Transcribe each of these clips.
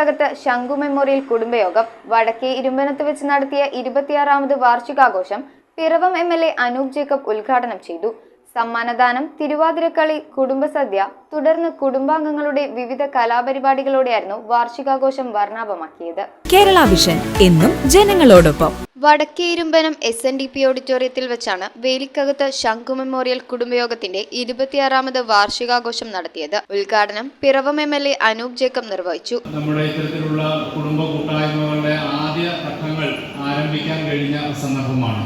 വേലിക്കകത്ത് ശംഖു memorial കുടുംബയോഗം വടക്കേ ഇരുമ്പനത്ത് വെച്ച് നടത്തിയ ഇരുപത്തിയാറാമത് വാർഷികാഘോഷം Piravom M L A Anoop Jacob ഉദ്ഘാടനം ചെയ്തു. സമ്മാനദാനം തിരുവാതിരക്കളി കുടുംബസദ്യ തുടർന്ന് കുടുംബാംഗങ്ങളുടെ വിവിധ കലാപരിപാടികളോടെയായിരുന്നു വാർഷികാഘോഷം വർണാഭമാക്കിയത്. കേരള വിഷൻ എന്നും ജനങ്ങളോടൊപ്പം. വടക്കേ Irumbanam S N D P ഓഡിറ്റോറിയത്തിൽ വെച്ചാണ് വേലിക്കകത്ത് ശംഖു മെമ്മോറിയൽ കുടുംബയോഗത്തിന്റെ ഇരുപത്തിയാറാമത് വാർഷികാഘോഷം നടത്തിയത്. ഉദ്ഘാടനം Piravom M L A Anoop Jacob നിർവഹിച്ചു. നമ്മുടെ ഇത്തരത്തിലുള്ള കുടുംബ കൂട്ടായ്മകളുടെ ആദ്യ ഘട്ടങ്ങൾ ആരംഭിക്കാൻ കഴിഞ്ഞ സന്ദർഭമാണ്.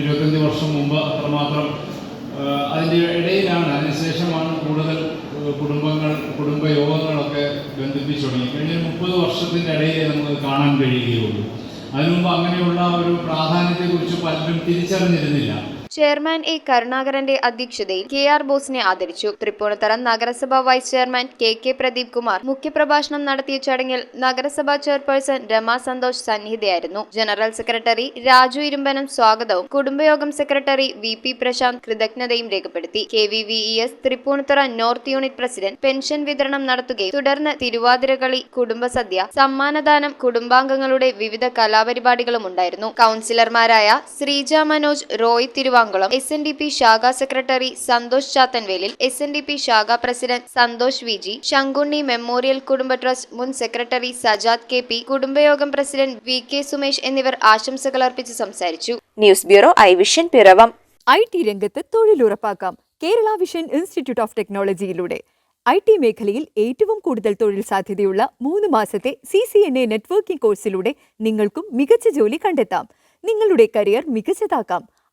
ഇരുപത്തഞ്ച് വർഷം മുമ്പ് അത്രമാത്രം അതിന്റെ ഇടയിലാണ് അതിനുശേഷമാണ് കൂടുതൽ കുടുംബങ്ങൾ കുടുംബങ്ങൾ കുടുംബയോഗങ്ങളൊക്കെ ബന്ധിപ്പിച്ചു തുടങ്ങി. കഴിഞ്ഞ മുപ്പത് വർഷത്തിന്റെ ഇടയിലേ നമുക്ക് കാണാൻ കഴിയുകയുള്ളൂ. അതിനുമുമ്പ് അങ്ങനെയുള്ള ഒരു പ്രാധാന്യത്തെക്കുറിച്ച് പലരും തിരിച്ചറിഞ്ഞിരുന്നില്ല. ചെയർമാൻ എ കരുണാകരന്റെ അധ്യക്ഷതയിൽ കെ ആർ ബോസിനെ ആദരിച്ചു. തൃപ്പൂണിത്തറ നഗരസഭാ vice chairman K K Pradeep Kumar മുഖ്യപ്രഭാഷണം നടത്തിയ ചടങ്ങിൽ നഗരസഭാ ചെയർപേഴ്സൺ രമാ സന്തോഷ് സന്നിഹിതയായിരുന്നു. ജനറൽ സെക്രട്ടറി രാജു ഇരുമ്പനം സ്വാഗതവും കുടുംബയോഗം സെക്രട്ടറി വി പി പ്രശാന്ത് കൃതജ്ഞതയും രേഖപ്പെടുത്തി. K V V E S Tripunithura north unit president pension വിതരണം നടത്തുകയും തുടർന്ന് തിരുവാതിരകളി കുടുംബസദ്യ സമ്മാനദാനം കുടുംബാംഗങ്ങളുടെ വിവിധ കലാപരിപാടികളും ഉണ്ടായിരുന്നു. കൗൺസിലർമാരായ Sreeja Manoj Roy Thiruvankulam S N D P ശാഖാ secretary Santhosh Chathanvelil S N D P ശാഖാ president Santhosh V G Sankunni memorial കുടുംബ ട്രസ്റ്റ് മുൻ സെക്രട്ടറി സജാദ് കെ പി കുടുംബയോഗം പ്രസിഡന്റ് വി കെ സുമേഷ് എന്നിവർ ആശംസകൾ അർപ്പിച്ച് സംസാരിച്ചു. News bureau I vision Piravom. I T രംഗത്ത് തൊഴിലുറപ്പാക്കാം. കേരള വിഷൻ ഇൻസ്റ്റിറ്റ്യൂട്ട് ഓഫ് ടെക്നോളജിയിലൂടെ. ഐ ടി മേഖലയിൽ ഏറ്റവും കൂടുതൽ തൊഴിൽ സാധ്യതയുള്ള മൂന്ന് മാസത്തെ C C N A networking കോഴ്സിലൂടെ നിങ്ങൾക്കും മികച്ച ജോലി കണ്ടെത്താം. നിങ്ങളുടെ കരിയർ മികച്ചതാക്കാം.